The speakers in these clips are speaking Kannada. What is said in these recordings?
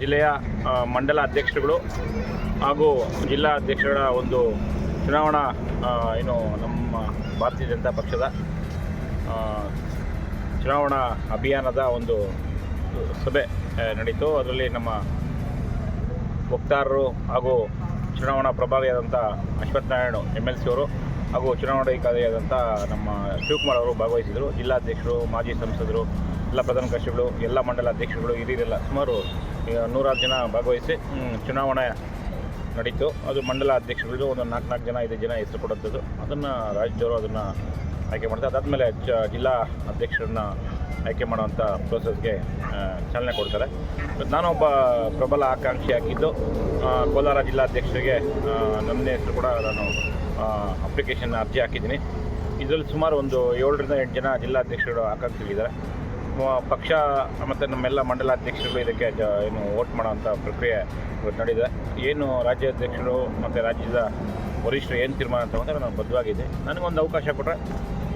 ಜಿಲ್ಲೆಯ ಮಂಡಲ ಅಧ್ಯಕ್ಷರುಗಳು ಹಾಗೂ ಜಿಲ್ಲಾ ಅಧ್ಯಕ್ಷರ ಒಂದು ಚುನಾವಣಾ ಏನು ನಮ್ಮ ಭಾರತೀಯ ಜನತಾ ಪಕ್ಷದ ಚುನಾವಣಾ ಅಭಿಯಾನದ ಒಂದು ಸಭೆ ನಡೀತು. ಅದರಲ್ಲಿ ನಮ್ಮ ವಕ್ತಾರರು ಹಾಗೂ ಚುನಾವಣಾ ಪ್ರಭಾವಿಯಾದಂಥ Ashwath Narayana M L C ಅವರು ಹಾಗೂ ಚುನಾವಣಾಧಿಕಾರಿಯಾದಂಥ ನಮ್ಮ ಶಿವಕುಮಾರ್ ಅವರು ಭಾಗವಹಿಸಿದರು. ಜಿಲ್ಲಾಧ್ಯಕ್ಷರು, ಮಾಜಿ ಸಂಸದರು ಎಲ್ಲ ಪ್ರಧಾನ ಕಾರ್ಯದರ್ಶಿಗಳು, ಎಲ್ಲ ಮಂಡಲ ಅಧ್ಯಕ್ಷರುಗಳು ಹಿರಿಯರೆಲ್ಲ ಸುಮಾರು ನೂರಾರು ಜನ ಭಾಗವಹಿಸಿ ಚುನಾವಣೆ ನಡೀತು. ಅದು ಮಂಡಲ ಅಧ್ಯಕ್ಷರುಗಳು ಒಂದು ನಾಲ್ಕು ನಾಲ್ಕು ಜನ, ಐದು ಜನ ಹೆಸರು ಕೊಡುವಂಥದ್ದು ಅದನ್ನು ರಾಜ್ಯದವರು ಅದನ್ನು ಆಯ್ಕೆ ಮಾಡ್ತಾರೆ ಅದಾದಮೇಲೆ ಚ, ಜಿಲ್ಲಾ ಅಧ್ಯಕ್ಷರನ್ನ ಆಯ್ಕೆ ಮಾಡುವಂಥ ಪ್ರೋಸೆಸ್ಗೆ ಚಾಲನೆ ಕೊಡ್ತಾರೆ. ನಾನು ನಾನೊಬ್ಬ ಪ್ರಬಲ ಆಕಾಂಕ್ಷಿ ಆಗಿದ್ದು ಕೋಲಾರ ಜಿಲ್ಲಾಧ್ಯಕ್ಷರಿಗೆ ನನ್ನ ಹೆಸರು ಕೂಡ ನಾನು ಅಪ್ಲಿಕೇಶನ್ ಅರ್ಜಿ ಹಾಕಿದ್ದೀನಿ. ಇದರಲ್ಲಿ ಸುಮಾರು ಒಂದು ಏಳರಿಂದ ಎಂಟು ಜನ ಜಿಲ್ಲಾಧ್ಯಕ್ಷರು ಆಕಾಂಕ್ಷಿಗಳಿದ್ದಾರೆ. ಪಕ್ಷ ಮತ್ತು ನಮ್ಮೆಲ್ಲ ಮಂಡಲಾಧ್ಯಕ್ಷರುಗಳು ಇದಕ್ಕೆ ಜ, ಏನು ವೋಟ್ ಮಾಡೋವಂಥ ಪ್ರಕ್ರಿಯೆ ಇವತ್ತು ನಡೆದಿದೆ ಏನು ರಾಜ್ಯಾಧ್ಯಕ್ಷರು ಮತ್ತು ರಾಜ್ಯದ ವರಿಷ್ಠರು ಏನು ತೀರ್ಮಾನ ತಗೊಂಡ್ರೆ ನಾನು ಬದ್ಧವಾಗಿದೆ ನನಗೊಂದು ಅವಕಾಶ ಕೊಟ್ಟರೆ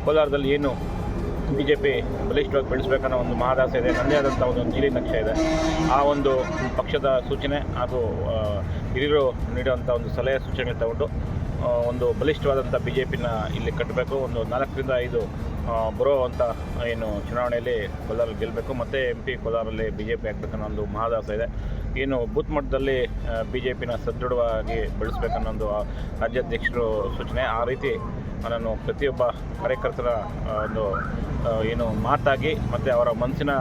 ಕೋಲಾರದಲ್ಲಿ ಏನು ಬಿ ಜೆ ಪಿ ಬಲಿಷ್ಠವಾಗಿ ಬೆಳೆಸಬೇಕನ್ನೋ ಒಂದು ಮಹಾದಾಸೆ ಇದೆ. ನನ್ನದೇ ಆದಂಥ ಒಂದು ನೀಲಿ ನಕ್ಷೆ ಇದೆ. ಆ ಒಂದು ಪಕ್ಷದ ಸೂಚನೆ ಹಾಗೂ ಹಿರಿಯರು ನೀಡುವಂಥ ಒಂದು ಸಲಹೆ ಸೂಚನೆ ತಗೊಂಡು ಒಂದು ಬಲಿಷ್ಠವಾದಂಥ ಬಿ ಜೆ ಪಿನ ಇಲ್ಲಿ ಕಟ್ಟಬೇಕು. ಒಂದು ನಾಲ್ಕರಿಂದ ಐದು ಆ, ಬರುವಂಥ ಏನು ಚುನಾವಣೆಯಲ್ಲಿ ಕೋಲಾರ ಗೆಲ್ಲಬೇಕು ಮತ್ತು ಎಂ ಪಿ ಕೋಲಾರಲ್ಲಿ ಬಿ ಜೆ ಪಿ ಹಾಕ್ಬೇಕನ್ನೋ ಒಂದು ಮಹದಾಸ ಇದೆ. ಏನು ಬೂತ್ ಮಟ್ಟದಲ್ಲಿ ಬಿ ಜೆ ಪಿನ ಸದೃಢವಾಗಿ ಬೆಳೆಸ್ಬೇಕನ್ನೋ ಒಂದು ಆ, ರಾಜ್ಯಾಧ್ಯಕ್ಷರು ಸೂಚನೆ. ಆ ರೀತಿ ನಾನು ಪ್ರತಿಯೊಬ್ಬ ಕಾರ್ಯಕರ್ತರ ಒಂದು ಏನು ಮಾತಾಗಿ ಮತ್ತು ಅವರ ಮನಸ್ಸಿನ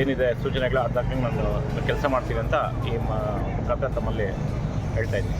ಏನಿದೆ ಸೂಚನೆಗಳು ಅದಕ್ಕೆ ನಾನು ಕೆಲಸ ಮಾಡ್ತೀನಿ ಅಂತ ಈ ಮುಖಾಂತರ ತಮ್ಮಲ್ಲಿ ಹೇಳ್ತಾ ಇದ್ದೀನಿ.